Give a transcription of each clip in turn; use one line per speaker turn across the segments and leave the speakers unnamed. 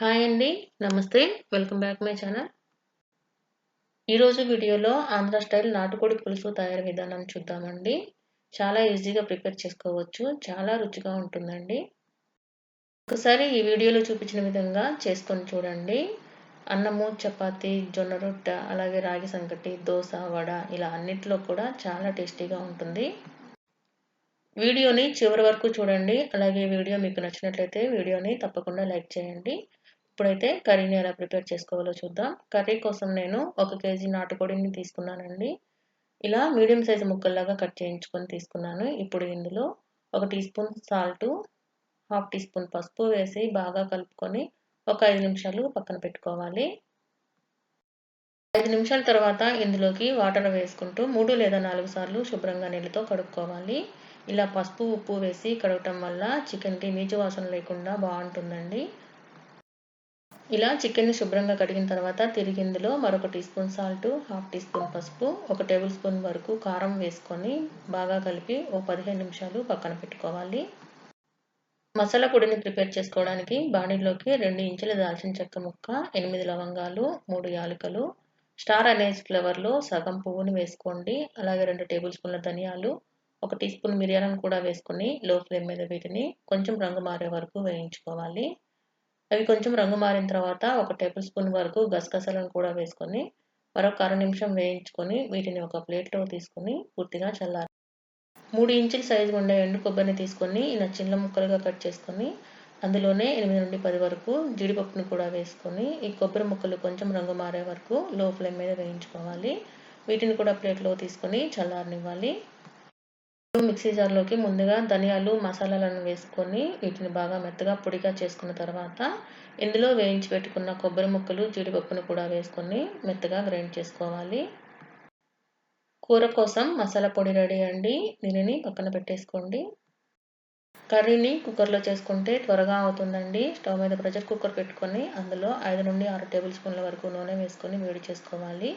Hi అండి నమస్తే. Welcome back my channel ఈరోజు వీడియోలో ఆంధ్ర స్టైల్ నాటుకోడి పులుసు తయారీ విధానం చూద్దామండి. చాలా ఈజీగా ప్రిపేర్ చేసుకోవచ్చు. చాలా రుచిగా ఉంటుందండి. ఒకసారి ఈ వీడియోలో చూపించిన విధంగా చేసుకొని చూడండి. అన్నము చపాతి జొన్న రొట్టె అలాగే రాగి సంకటి దోశ వడ ఇలా అన్నిట్లో కూడా చాలా టేస్టీగా ఉంటుంది. వీడియోని చివరి వరకు చూడండి. అలాగే వీడియో మీకు నచ్చినట్లయితే వీడియోని తప్పకుండా లైక్ చేయండి. ఇప్పుడైతే కర్రీని ఎలా ప్రిపేర్ చేసుకోవాలో చూద్దాం. కర్రీ కోసం నేను ఒక కేజీ నాటుకోడిని తీసుకున్నానండి. ఇలా మీడియం సైజు ముక్కల్లాగా కట్ చేయించుకొని తీసుకున్నాను. ఇప్పుడు ఇందులో ఒక teaspoon salt half teaspoon పసుపు వేసి బాగా కలుపుకొని ఒక ఐదు నిమిషాలు పక్కన పెట్టుకోవాలి. ఐదు నిమిషాల తర్వాత ఇందులోకి వాటర్ వేసుకుంటూ మూడు లేదా నాలుగు సార్లు శుభ్రంగా నీళ్ళతో కడుక్కోవాలి. ఇలా పసుపు ఉప్పు వేసి కడగటం వల్ల చికెన్కి నీచు వాసన లేకుండా బాగుంటుందండి. ఇలా చికెన్ని శుభ్రంగా కడిగిన తర్వాత తిరిగి ఇందులో మరొక teaspoon salt half teaspoon పసుపు ఒక టేబుల్ స్పూన్ వరకు కారం వేసుకొని బాగా కలిపి ఓ పదిహేను నిమిషాలు పక్కన పెట్టుకోవాలి. మసాలా పొడిని ప్రిపేర్ చేసుకోవడానికి బాణీలోకి రెండు ఇంచుల దాల్చిన చెక్క ముక్క ఎనిమిది లవంగాలు మూడు యాలకులు స్టార్ అనేజ్ ఫ్లేవర్లో సగం పువ్వుని వేసుకోండి. అలాగే రెండు టేబుల్ స్పూన్ల ధనియాలు ఒక టీ స్పూన్ మిరియాలను కూడా వేసుకుని లో ఫ్లేమ్ మీద వీటిని కొంచెం రంగు మారే వరకు వేయించుకోవాలి. అవి కొంచెం రంగు మారిన తర్వాత ఒక టేబుల్ స్పూన్ వరకు గసగసాలను కూడా వేసుకొని మరొక అర నిమిషం వేయించుకొని వీటిని ఒక ప్లేట్లో తీసుకొని పూర్తిగా చల్లాలి మూడు ఇంచుల సైజు ఉండే ఎండు కొబ్బరిని తీసుకొని ఇలా చిన్న ముక్కలుగా కట్ చేసుకొని అందులోనే ఎనిమిది నుండి పది వరకు జీడిపప్పును కూడా వేసుకొని ఈ కొబ్బరి ముక్కలు కొంచెం రంగు మారే వరకు లో ఫ్లేమ్ మీద వేయించుకోవాలి. వీటిని కూడా ప్లేట్లో తీసుకొని చల్లారనివ్వాలి. మిక్సీ జార్లోకి ముందుగా ధనియాలు మసాలాలను వేసుకొని వీటిని బాగా మెత్తగా పొడిగా చేసుకున్న తర్వాత ఇందులో వేయించి పెట్టుకున్న కొబ్బరి ముక్కలు జీడిపప్పును కూడా వేసుకొని మెత్తగా గ్రైండ్ చేసుకోవాలి. కూర కోసం మసాలా పొడి రెడీ అండి. దీనిని పక్కన పెట్టేసుకోండి. కర్రీని కుక్కర్లో చేసుకుంటే త్వరగా అవుతుందండి. స్టవ్ మీద ప్రెషర్ కుక్కర్ పెట్టుకొని అందులో ఐదు నుండి ఆరు టేబుల్ స్పూన్ల వరకు నూనె వేసుకొని వేడి చేసుకోవాలి.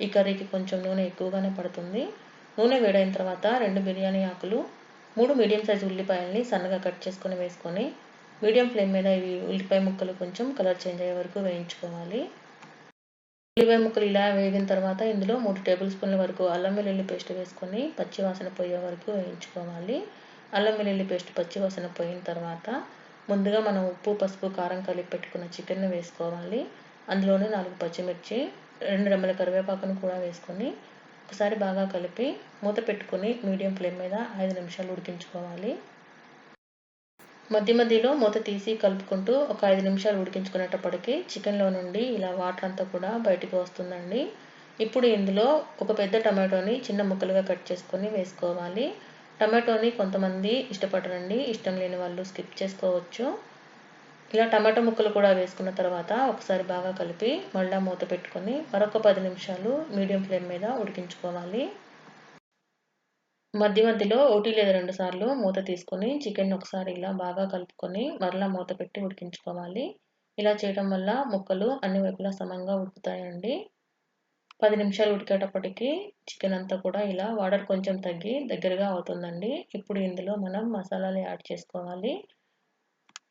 ఈ కర్రీకి కొంచెం నూనె ఎక్కువగానే పడుతుంది. నూనె వేడైన తర్వాత రెండు బిర్యానీ ఆకులు మూడు మీడియం సైజు ఉల్లిపాయల్ని సన్నగా కట్ చేసుకొని వేసుకొని మీడియం ఫ్లేమ్ మీద ఇవి ఉల్లిపాయ ముక్కలు కొంచెం కలర్ చేంజ్ అయ్యే వరకు వేయించుకోవాలి. ఉల్లిపాయ ముక్కలు ఇలా వేగిన తర్వాత ఇందులో మూడు టేబుల్ స్పూన్ల వరకు అల్లం వెల్లుల్లి పేస్ట్ వేసుకొని పచ్చి వాసన పోయే వరకు వేయించుకోవాలి. అల్లం వెల్లుల్లి పేస్ట్ పచ్చి వాసన పోయిన తర్వాత ముందుగా మనం ఉప్పు పసుపు కారం కలిపి పెట్టుకున్న చికెన్ వేసుకోవాలి. అందులోనే నాలుగు పచ్చిమిర్చి రెండు రెమ్మల కరివేపాకును కూడా వేసుకొని ఒకసారి బాగా కలిపి మూత పెట్టుకుని మీడియం ఫ్లేమ్ మీద ఐదు నిమిషాలు ఉడికించుకోవాలి. మధ్య మధ్యలో మూత తీసి కలుపుకుంటూ ఒక ఐదు నిమిషాలు ఉడికించుకునేటప్పటికి చికెన్లో నుండి ఇలా వాటర్ అంతా కూడా బయటికి వస్తుందండి. ఇప్పుడు ఇందులో ఒక పెద్ద టమాటోని చిన్న ముక్కలుగా కట్ చేసుకొని వేసుకోవాలి. టమాటోని కొంతమంది ఇష్టపడరండి. ఇష్టం లేని వాళ్ళు స్కిప్ చేసుకోవచ్చు. ఇలా టమాటో ముక్కలు కూడా వేసుకున్న తర్వాత ఒకసారి బాగా కలిపి మళ్ళీ మూత పెట్టుకొని మరొక పది నిమిషాలు మీడియం ఫ్లేమ్ మీద ఉడికించుకోవాలి. మధ్య మధ్యలో ఒకటి లేదా రెండు సార్లు మూత తీసుకొని చికెన్ ఒకసారి ఇలా బాగా కలుపుకొని మరలా మూత పెట్టి ఉడికించుకోవాలి. ఇలా చేయడం వల్ల ముక్కలు అన్ని వైపులా సమంగా ఉడుకుతాయండి. పది నిమిషాలు ఉడికేటప్పటికి చికెన్ అంతా కూడా ఇలా వాటర్ కొంచెం తగ్గి దగ్గరగా అవుతుందండి. ఇప్పుడు ఇందులో మనం మసాలాలు యాడ్ చేసుకోవాలి.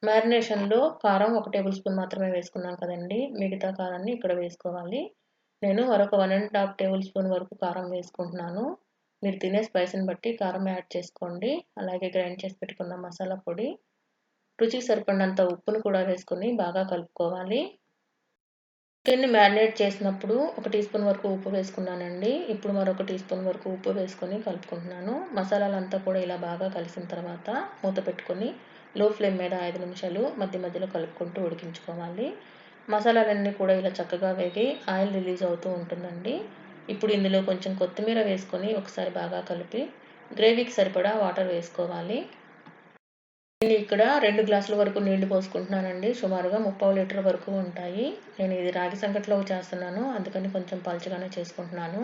మ్యారినేషన్లో కారం ఒక టేబుల్ స్పూన్ మాత్రమే వేసుకున్నాం కదండి. మిగతా కారాన్ని ఇక్కడ వేసుకోవాలి. నేను మరొక one and half tablespoon వరకు కారం వేసుకుంటున్నాను. మీరు తినే స్పైస్ని బట్టి కారం యాడ్ చేసుకోండి. అలాగే గ్రైండ్ చేసి పెట్టుకున్న మసాలా పొడి. రుచికి సరిపడినంత ఉప్పును కూడా వేసుకొని బాగా కలుపుకోవాలి. చికెన్ని మ్యారినేట్ చేసినప్పుడు ఒక టీ స్పూన్ వరకు ఉప్పు వేసుకున్నానండి. ఇప్పుడు మరొక టీ స్పూన్ వరకు ఉప్పు వేసుకొని కలుపుకుంటున్నాను. మసాలాలంతా కూడా ఇలా బాగా కలిసిన తర్వాత మూత పెట్టుకొని లో ఫ్లేమ్ మీద ఐదు నిమిషాలు మధ్య మధ్యలో కలుపుకుంటూ ఉడికించుకోవాలి. మసాలాలన్నీ కూడా ఇలా చక్కగా వేగి ఆయిల్ రిలీజ్ అవుతూ ఉంటుందండి. ఇప్పుడు ఇందులో కొంచెం కొత్తిమీర వేసుకొని ఒకసారి బాగా కలిపి గ్రేవీకి సరిపడా వాటర్ వేసుకోవాలి. నేను ఇక్కడ రెండు గ్లాసుల వరకు నీళ్ళు పోసుకుంటున్నానండి. సుమారుగా ముప్పై లీటర్ వరకు ఉంటాయి. నేను ఇది రాగి సంకట్లో చేస్తున్నాను. అందుకని కొంచెం పలుచగానే చేసుకుంటున్నాను.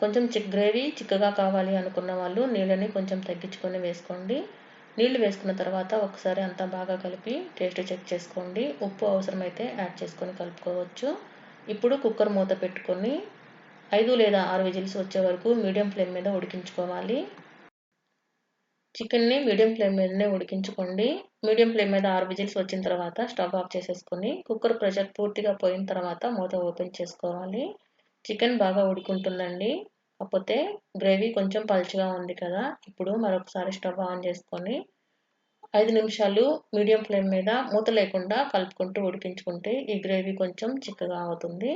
కొంచెం చిక్ గ్రేవీ చిక్కగా కావాలి అనుకున్న వాళ్ళు నీళ్ళని కొంచెం తగ్గించుకొని వేసుకోండి. నీళ్ళు వేసుకున్న తర్వాత ఒకసారి అంతా బాగా కలిపి టేస్ట్ చెక్ చేసుకోండి. ఉప్పు అవసరమైతే యాడ్ చేసుకొని కలుపుకోవచ్చు. ఇప్పుడు కుక్కర్ మూత పెట్టుకొని ఐదు లేదా ఆరు విజిల్స్ వచ్చే వరకు మీడియం ఫ్లేమ్ మీద ఉడికించుకోవాలి. చికెన్ని మీడియం ఫ్లేమ్ మీదనే ఉడికించుకోండి. మీడియం ఫ్లేమ్ మీద ఆరు విజిల్స్ వచ్చిన తర్వాత స్టవ్ ఆఫ్ చేసేసుకొని కుక్కర్ ప్రెషర్ పూర్తిగా పోయిన తర్వాత మూత ఓపెన్ చేసుకోవాలి. చికెన్ బాగా ఉడుకుంటుందండి. కాకపోతే గ్రేవీ కొంచెం పలుచగా ఉంది కదా ఇప్పుడు మరొకసారి స్టవ్ ఆన్ చేసుకొని ఐదు నిమిషాలు మీడియం ఫ్లేమ్ మీద మూత లేకుండా కలుపుకుంటూ ఉడికించుకుంటే ఈ గ్రేవీ కొంచెం చిక్కగా అవుతుంది.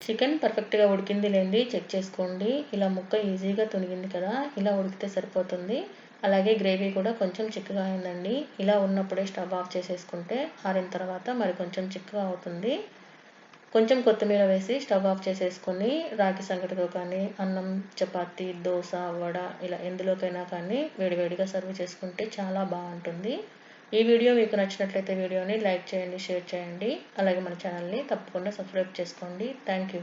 చికెన్ పర్ఫెక్ట్గా ఉడికింది లేనిది చెక్ చేసుకోండి. ఇలా ముక్క ఈజీగా తునిగింది కదా ఇలా ఉడికితే సరిపోతుంది. అలాగే గ్రేవీ కూడా కొంచెం చిక్కగా అయిందండి. ఇలా ఉన్నప్పుడే స్టవ్ ఆఫ్ చేసేసుకుంటే ఆరిన తర్వాత మరి కొంచెం చిక్కగా అవుతుంది. కొంచెం కొత్తిమీర వేసి స్టవ్ ఆఫ్ చేసేసుకొని రాగి సంగటితో కానీ అన్నం చపాతి దోశ వడ ఇలా ఎందులోకైనా కానీ వేడివేడిగా సర్వ్ చేసుకుంటే చాలా బాగుంటుంది. ఈ వీడియో మీకు నచ్చినట్లయితే వీడియోని లైక్ చేయండి షేర్ చేయండి. అలాగే మన ఛానల్ని తప్పకుండా సబ్స్క్రైబ్ చేసుకోండి. Thank you.